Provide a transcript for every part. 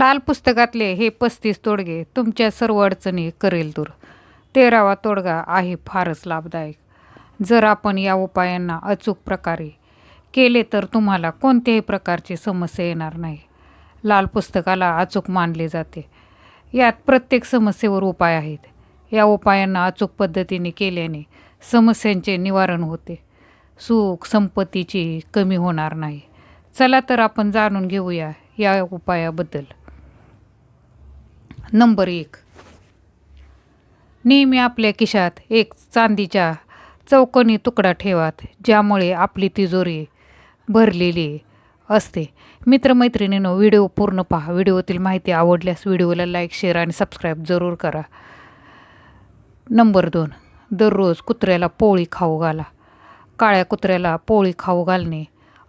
लाल पुस्तकातले हे पस्तीस तोडगे तुमच्या सर्व अडचणी करेल दूर. तेरावा तोडगा आहे फारच लाभदायक. जर आपण या उपायांना अचूक प्रकारे केले तर तुम्हाला कोणत्याही प्रकारची समस्या येणार नाही. लाल पुस्तकाला अचूक मानले जाते. यात प्रत्येक समस्येवर उपाय आहेत. या उपायांना अचूक पद्धतीने केल्याने समस्यांचे निवारण होते. सुख संपत्तीची कमी होणार नाही. चला तर आपण जाणून घेऊया या उपायाबद्दल. नंबर एक. नेहमी आपल्या खिशात एक चांदीच्या चौकोनी तुकडा ठेवात ज्यामुळे आपली तिजोरी भरलेली असते. मित्रमैत्रिणीनं व्हिडिओ पूर्ण पहा. व्हिडिओतील माहिती आवडल्यास व्हिडिओला लाईक शेअर आणि सबस्क्राईब जरूर करा. नंबर दोन. दररोज कुत्र्याला पोळी खाऊ घाला. काळ्या कुत्र्याला पोळी खाऊ घालणे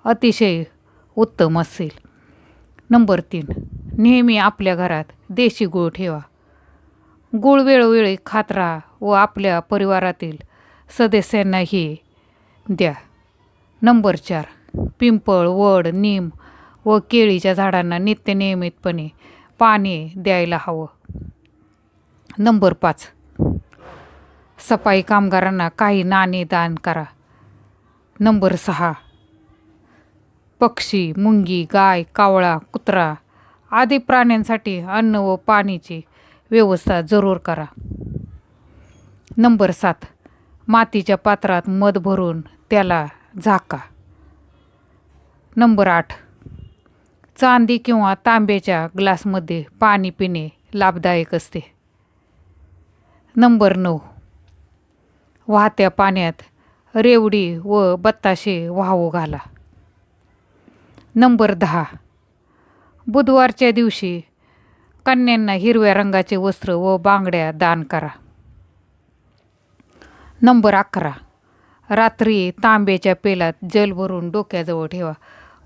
अतिशय उत्तम असेल. नंबर तीन. नेहमी आपल्या घरात देशी गूळ ठेवा. गूळ वेळोवेळी खात राहा व आपल्या परिवारातील सदस्यांनाही द्या. नंबर चार. पिंपळ वड नीम व केळीच्या झाडांना नित्य नियमितपणे पाणी द्यायला हवं. नंबर पाच. सफाई कामगारांना काही नाणे दान करा. नंबर सहा. पक्षी मुंगी गाय कावळा कुत्रा आदी प्राण्यांसाठी अन्न व पाण्याची व्यवस्था जरूर करा. नंबर सात. मातीच्या पात्रात मध भरून त्याला झाका. नंबर आठ. चांदी किंवा तांब्याच्या ग्लासमध्ये पाणी पिणे लाभदायक असते. नंबर नऊ. वाहत्या पाण्यात रेवडी व बत्ताशे वाहू घाला. नंबर दहा. बुधवारच्या दिवशी कन्यांना हिरव्या रंगाचे वस्त्र व बांगड्या दान करा. नंबर अकरा. रात्री तांब्याच्या पेलात जल भरून डोक्याजवळ ठेवा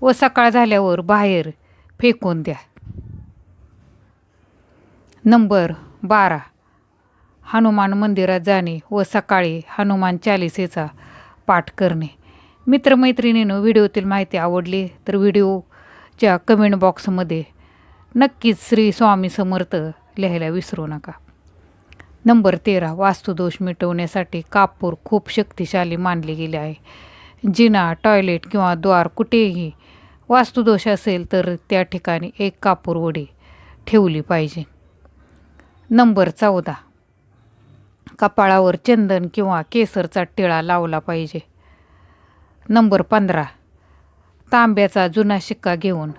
व सकाळ झाल्यावर बाहेर फेकून द्या. नंबर बारा. हनुमान मंदिरात जाणे व सकाळी हनुमान चालिसेचा पाठ करणे. मित्रमैत्रिणीनं व्हिडिओतील माहिती आवडली तर व्हिडिओ च्या कमेंट बॉक्समध्ये नक्कीच श्री स्वामी समर्थ लिहायला विसरू नका. नंबर तेरा वास्तुदोष मिटवण्यासाठी कापूर खूप शक्तिशाली मानले गेले आहे. जिना टॉयलेट किंवा द्वार कुठेही वास्तुदोष असेल तर त्या ठिकाणी एक कापूर वडी ठेवली पाहिजे. नंबर चौदा कपाळावर चंदन किंवा केसरचा टिळा लावला पाहिजे. नंबर पंधरा तांब्याचा जुना शिक्का घेऊन.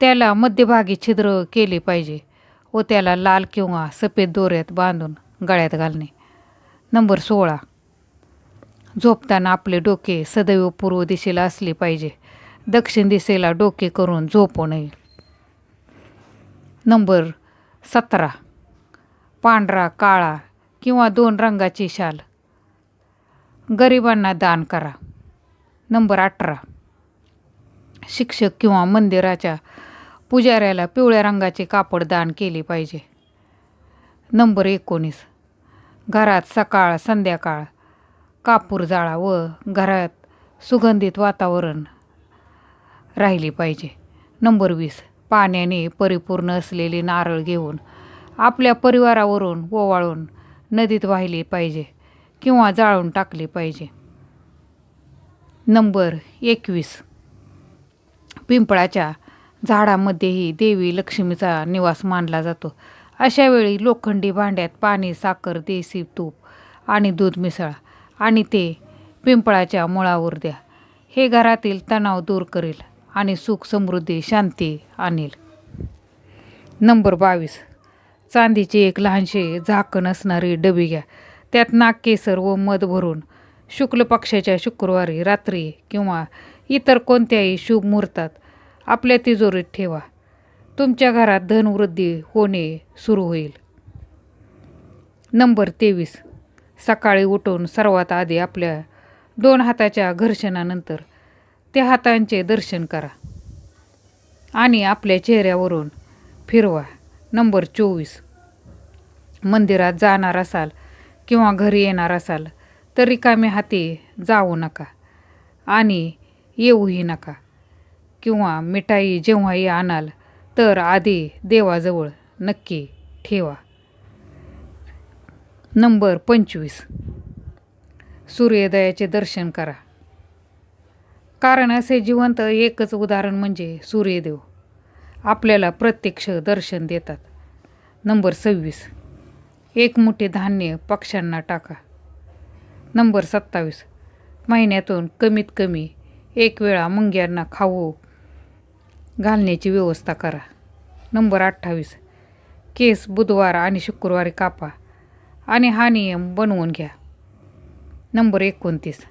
त्याला मध्यभागी छिद्र केले पाहिजे व त्याला लाल किंवा सफेद दोऱ्यात बांधून गळ्यात घालणे. नंबर सोळा. झोपताना आपले डोके सदैव पूर्व दिशेला असले पाहिजे. दक्षिण दिशेला डोके करून झोपू नये. नंबर सतरा. पांढरा काळा किंवा दोन रंगाची शाल. गरिबांना दान करा. नंबर अठरा. शिक्षक किंवा मंदिराच्या पुजाऱ्याला पिवळ्या रंगाचे कापड दान केले पाहिजे. नंबर एकोणीस. घरात सकाळ संध्याकाळ कापूर जाळा व घरात सुगंधित वातावरण राहिली पाहिजे. नंबर वीस. पाण्याने परिपूर्ण असलेले नारळ घेऊन आपल्या परिवारावरून ओवाळून नदीत वाहिले पाहिजे किंवा जाळून टाकले पाहिजे. नंबर एकवीस. पिंपळाच्या झाडामध्येही देवी लक्ष्मीचा निवास मानला जातो. अशा वेळी लोखंडी भांड्यात पाणी साखर देसी तूप आणि दूध मिसळा आणि ते पिंपळाच्या मुळावर द्या. हे घरातील तणाव दूर करेल आणि सुख समृद्धी शांती आणेल. नंबर बावीस. चांदीची एक लहानशी झाकण असणारी डबी घ्या. त्यात नागकेसर व मध भरून शुक्ल पक्षाच्या शुक्रवारी रात्री किंवा इतर कोणत्याही शुभ मुहूर्तात आपल्या तिजोरीत ठेवा. तुमच्या घरात धनवृद्धी होणे सुरू होईल. नंबर तेवीस. सकाळी उठून सर्वात आधी आपल्या दोन हाताच्या घर्षणानंतर त्या हातांचे दर्शन करा आणि आपल्या चेहऱ्यावरून फिरवा. नंबर चोवीस. मंदिरात जाणार असाल किंवा घरी येणार असाल तर रिकामे हाती जाऊ नका आणि येऊही नका. किंवा मिठाई जेव्हाही आणाल तर आधी देवाजवळ नक्की ठेवा. नंबर पंचवीस. सूर्योदयाचे दर्शन करा. कारण असे जिवंत एकच उदाहरण म्हणजे सूर्यदेव. आपल्याला प्रत्यक्ष दर्शन देतात. नंबर सव्वीस. एक मुठी धान्य पक्ष्यांना टाका. नंबर सत्तावीस. महिन्यातून कमीत कमी एक वेळा मुंग्यांना खाऊ घालण्याची व्यवस्था करा. नंबर अठ्ठावीस. केस बुधवार आणि शुक्रवारी कापा आणि हा नियम बनवून घ्या. नंबर एकोणतीस.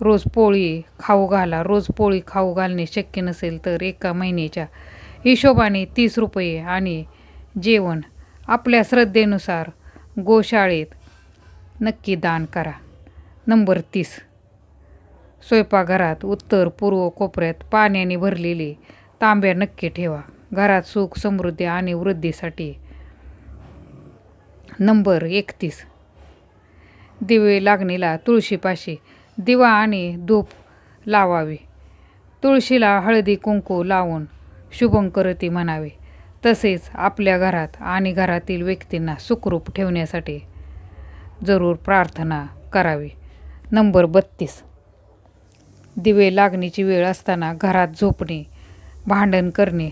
रोज पोळी खाऊ घाला. रोज पोळी खाऊ घालणे शक्य नसेल तर एका महिन्याच्या हिशोबाने तीस रुपये आणि जेवण आपल्या श्रद्धेनुसार गोशाळेत नक्की दान करा. नंबर तीस. स्वयंपाकघरात उत्तर पूर्व कोपऱ्यात पाण्याने भरलेले तांब्या नक्की ठेवा. घरात सुख समृद्धी आणि वृद्धीसाठी. नंबर एकतीस. दिवे लागणीला तुळशीपाशी दिवा आणि धूप लावावे. तुळशीला हळदी कुंकू लावून शुभंकरती म्हणावे. तसेच आपल्या घरात आणि घरातील व्यक्तींना सुखरूप ठेवण्यासाठी जरूर प्रार्थना करावी. नंबर बत्तीस. दिवे लागणीची वेळ असताना घरात झोपणे भांडण करणे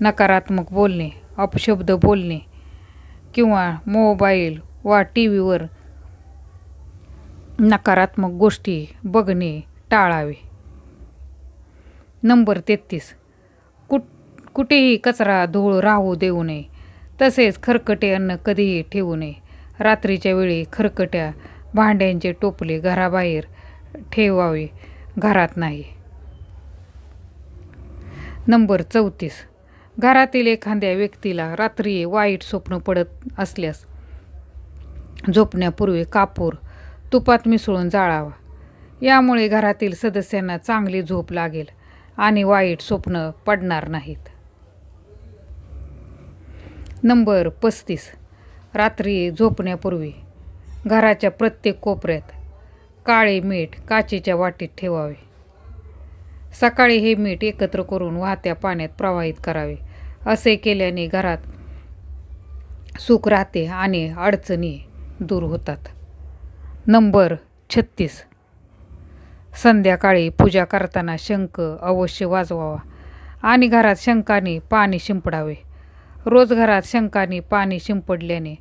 नकारात्मक बोलणे अपशब्द बोलणे किंवा मोबाईल वा टी व्हीवर नकारात्मक गोष्टी बघणे टाळावे. नंबर तेहतीस. कुठ कुठेही कचरा धूळ राहू देऊ नये. तसेच खरकटे अन्न कधीही ठेवू नये. रात्रीच्या वेळी खरकट्या भांड्यांचे टोपले घराबाहेर ठेवावे. घरात नाही. नंबर चौतीस. घरातील एखाद्या व्यक्तीला रात्री वाईट स्वप्न पडत असल्यास झोपण्यापूर्वी कापूर तुपात मिसळून जाळावा. यामुळे घरातील सदस्यांना चांगली झोप लागेल आणि वाईट स्वप्न पडणार नाहीत. नंबर पस्तीस. रात्री झोपण्यापूर्वी घराच्या प्रत्येक कोपऱ्यात काळे मीठ काचेच्या वाटीत ठेवावे. सकाळी हे मीठ एकत्र करून वाहत्या पाण्यात प्रवाहित करावे. असे केल्याने घरात सुख राहते आणि अडचणी दूर होतात. नंबर छत्तीस. संध्याकाळी पूजा करताना शंख अवश्य वाजवावा आणि घरात शंखाने पाणी शिंपडावे. रोज घरात शंखाने पाणी शिंपडल्याने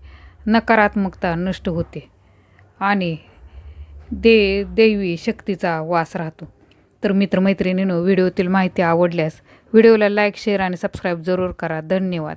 नकारात्मकता नष्ट होते आणि दे दैवी शक्तीचा वास राहतो. तर मित्रमैत्रिणीनं व्हिडिओतील माहिती आवडल्यास व्हिडिओला लाईक शेअर आणि सबस्क्राईब जरूर करा. धन्यवाद.